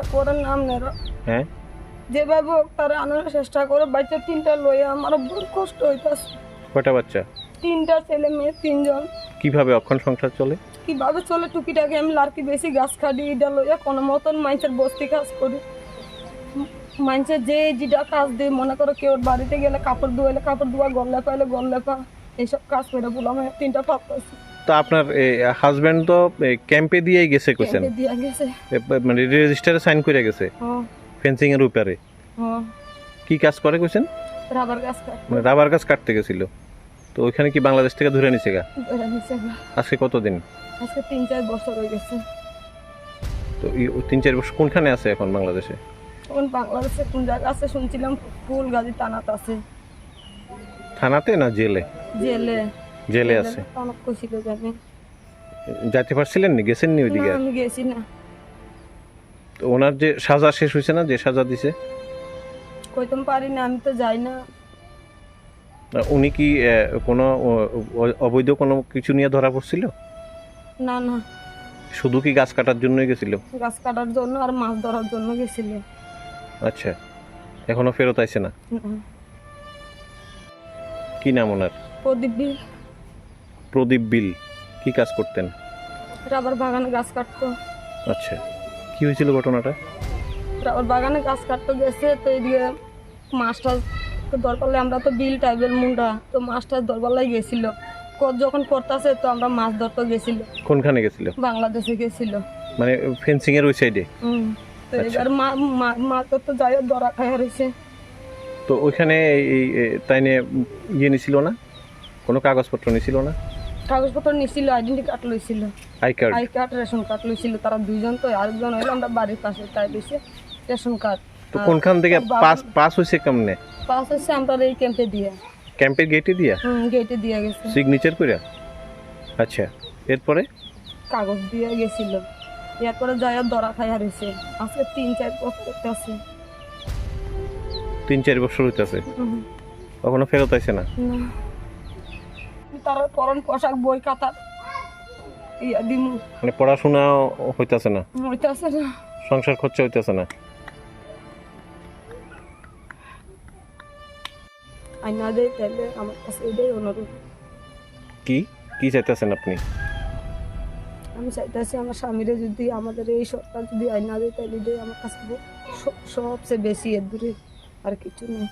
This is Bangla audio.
চেষ্টা করেন না আপনারা। হ্যাঁ? যেভাবে হোক তারা আনার চেষ্টা করে বাচ্চা তিনটা লইয়া আমার বহুত কষ্ট হইতাছে। কয়টা বাচ্চা? তিনটা ছেলে মেয়ে তিনজন। কীভাবে অক্ষণ সংসার চলে? কীভাবে চলে? টুকিটাকে আমি লার্কি বেশি গাছ খাটি এটা লইয়া কোনো মতন মাইন্সের বস্তি কাজ করি। মাইন্সের যে যেটা কাজ দিয়ে মনে করো কেউ বাড়িতে গেলে কাপড় ধুয়াইলে কাপড় ধোয়া গল্লে পাইলে গল্লে পা এইসব কাজ করে বললাম তিনটা পাপ তো আপনার হাজবেন্ড তো ক্যাম্পে দিয়েই গেছে কইছেন মানে রেজিস্টারে সাইন করে গেছে? ফেন্সিং এর উপরে? কি কাজ করে কইছেন রাবার গাছ মানে রাবার গাছ কাটতে গেছিল। তো ওইখানে কি বাংলাদেশ থেকে ধরে নিছে গা। আজকে কতদিন? আজকে তিন চার বছর হয়ে গেছে। তো তিন চার বছর কোনখানে আছে এখন বাংলাদেশে? তখন বাংলাদেশে কোন জায়গা আছে শুনছিলাম ফুল গাজী তানাত আছে। থানাতে না জেলে? জেলে। জেলে আছে। অনেক যাইতে পারছিলেন নি? গেছেন নি ওইদিকে আমি গেছি না। তো ওনার যে সাজা শেষ হয়েছে না যে সাজা দিছে? কইতাম পারি না আমি তো যাই না। উনি কি কোনো অবৈধ কোনো কিছু নিয়ে ধরা পড়ছিল? না না। শুধু কি গাছ কাটার জন্যই গেছিল? গাছ কাটার জন্য আর মাছ ধরার জন্য গেছিল। আচ্ছা এখনও ফেরত আইছে না। কি নাম ওনার? প্রদীপ প্রদীপ বিল কি কাজ করতেন? রাবার বাগানে গাছ কাটতো। আচ্ছা কি হয়েছিল ঘটনাটা? রাবার বাগানে গাছ কাটতে গেছে তো এদিকে মাছটা দরকার আমরা তো বিল টাইপের মুন্ডা তো মাছটা দরবার গেছিল। যখন করতেছে তো আমরা মাছ ধরতে গেছিল। কোনখানে গেছিল? বাংলাদেশে গেছিল। মানে ফেন্সিং এর ওই সাইডে হুম তো আচ্ছা। এবার মা ধরতে যাই ধরা খাইয়া রয়েছে তো ওইখানে এই নিয়ে ইয়ে নিছিল না? কোনো কাগজপত্র নিছিল না? কাগজপত্র নিছিল identity card লইছিল। I card? I card ration card লইছিল তারা দুইজন তো আরেকজন হইল আমরা বাড়ির পাশে তাই দিছে রেশন কার্ড। তো কোনখান থেকে পাস পাস হয়েছে কেমনে? পাস হচ্ছে আমরা এই ক্যাম্পে দিয়ে। ক্যাম্পের গেটে দিয়া? হুম গেটে দিয়ে গেছে। সিগনেচার কইরা? আচ্ছা এরপরে? কাগজ দিয়ে গেছিল। এরপরে যাই ধরা খাইয়া রয়েছে আজকে তিন চার বছর আছে তিন চার বছর হইতেছে? কখনো ফেরত আইছে না। তার পরন পোশাক বই খাতা ইয়া দিমু। মানে পড়াশোনা হইতাছে না? হইতাছে না। সংসার খরচা হইতাছে না? আইনা দেয় তাহলে আমার কাছে এটাই অনুরোধ। কি? কি চাইতেছেন আপনি? আমি চাইতেছি আমার স্বামীরে যদি আমাদের এই সরকার যদি আইনা দেয় তাহলে আমার কাছে সবচেয়ে বেশি এর দূরে আর কিছু নেই।